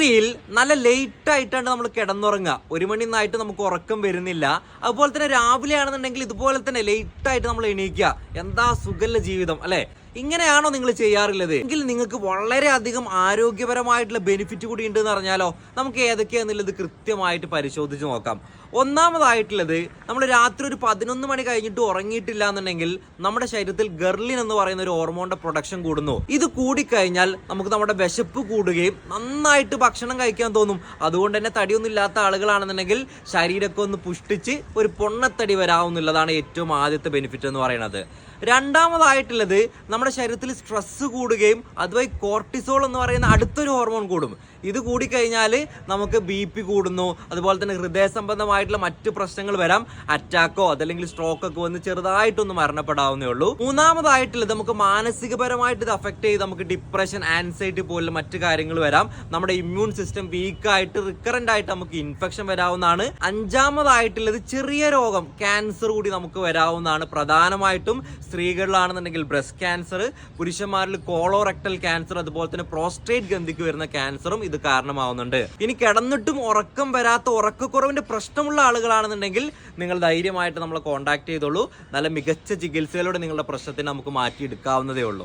രാത്രിയിൽ നല്ല ലേറ്റ് ആയിട്ടാണ് നമ്മൾ കിടന്നുറങ്ങുക. ഒരു മണി നിന്നായിട്ട് നമുക്ക് ഉറക്കം വരുന്നില്ല. അതുപോലെ തന്നെ രാവിലെ ആണെന്നുണ്ടെങ്കിൽ ഇതുപോലെ തന്നെ ലേറ്റ് ആയിട്ട് നമ്മൾ എണീക്കുക. എന്താ സുഖല്ല ജീവിതം അല്ലെ? ഇങ്ങനെയാണോ നിങ്ങൾ ചെയ്യാറുള്ളത്? എങ്കിൽ നിങ്ങൾക്ക് വളരെയധികം ആരോഗ്യപരമായിട്ടുള്ള ബെനിഫിറ്റ് കൂടി ഉണ്ട് എന്ന് പറഞ്ഞാലോ നമുക്ക് ഏതൊക്കെയാണെന്നുള്ളത് കൃത്യമായിട്ട് പരിശോധിച്ച് നോക്കാം. ഒന്നാമതായിട്ടുള്ളത് നമ്മൾ രാത്രി ഒരു പതിനൊന്ന് മണി കഴിഞ്ഞിട്ട് ഉറങ്ങിയിട്ടില്ല എന്നുണ്ടെങ്കിൽ നമ്മുടെ ശരീരത്തിൽ ഗർലിൻ എന്ന് പറയുന്ന ഒരു ഹോർമോണിന്റെ പ്രൊഡക്ഷൻ കൂടുന്നു. ഇത് കൂടിക്കഴിഞ്ഞാൽ നമുക്ക് നമ്മുടെ വിശപ്പ് കൂടുകയും നന്നായിട്ട് ഭക്ഷണം കഴിക്കാൻ തോന്നും. അതുകൊണ്ട് തന്നെ തടിയൊന്നും ഇല്ലാത്ത ആളുകളാണെന്നുണ്ടെങ്കിൽ ശരീരമൊക്കെ ഒന്ന് പുഷ്ടിച്ച് ഒരു പൊണ്ണത്തടി വരാവുന്നുള്ളതാണ് ഏറ്റവും ആദ്യത്തെ ബെനിഫിറ്റ് എന്ന് പറയുന്നത്. രണ്ടാമതായിട്ടുള്ളത് നമ്മുടെ ശരീരത്തിൽ സ്ട്രെസ് കൂടുകയും അതുവഴി കോർട്ടിസോൾ എന്ന് പറയുന്ന അടുത്തൊരു ഹോർമോൺ കൂടും. ഇത് കൂടിക്കഴിഞ്ഞാൽ നമുക്ക് ബി പി കൂടുന്നു. അതുപോലെ തന്നെ ഹൃദയ സംബന്ധമായിട്ടുള്ള മറ്റ് പ്രശ്നങ്ങൾ വരാം. അറ്റാക്കോ അതല്ലെങ്കിൽ സ്ട്രോക്ക് ഒക്കെ വന്ന് ചെറുതായിട്ടൊന്ന് മരണപ്പെടാവുന്നേ ഉള്ളൂ. മൂന്നാമതായിട്ടുള്ളത് നമുക്ക് മാനസികപരമായിട്ട് ഇത് അഫക്റ്റ് ചെയ്ത് നമുക്ക് ഡിപ്രഷൻ ആൻസൈറ്റി പോലുള്ള മറ്റ് കാര്യങ്ങൾ വരാം. നമ്മുടെ ഇമ്മ്യൂൺ സിസ്റ്റം വീക്കായിട്ട് റിക്കറന്റ് ആയിട്ട് നമുക്ക് ഇൻഫെക്ഷൻ വരാവുന്നതാണ്. അഞ്ചാമതായിട്ടുള്ളത് ചെറിയ രോഗം ക്യാൻസർ കൂടി നമുക്ക് വരാവുന്നതാണ്. പ്രധാനമായിട്ടും സ്ത്രീകളിലാണെന്നുണ്ടെങ്കിൽ ബ്രസ്റ്റ് ക്യാൻസർ പുരുഷന്മാരിൽ കോളോറക്ടൽ ക്യാൻസർ അതുപോലെ തന്നെ പ്രോസ്ട്രേറ്റ് ഗ്രന്ഥിക്ക് വരുന്ന ക്യാൻസറും ഇത് കാരണമാവുന്നുണ്ട്. ഇനി കിടന്നിട്ടും ഉറക്കം വരാത്ത ഉറക്കക്കുറവിന്റെ പ്രശ്നമുള്ള ആളുകളാണെന്നുണ്ടെങ്കിൽ നിങ്ങൾ ധൈര്യമായിട്ട് നമ്മളെ കോൺടാക്ട് ചെയ്തോളൂ. നല്ല മികച്ച ചികിത്സയിലൂടെ നിങ്ങളുടെ പ്രശ്നത്തിന് നമുക്ക് മാറ്റിയെടുക്കാവുന്നതേ ഉള്ളൂ.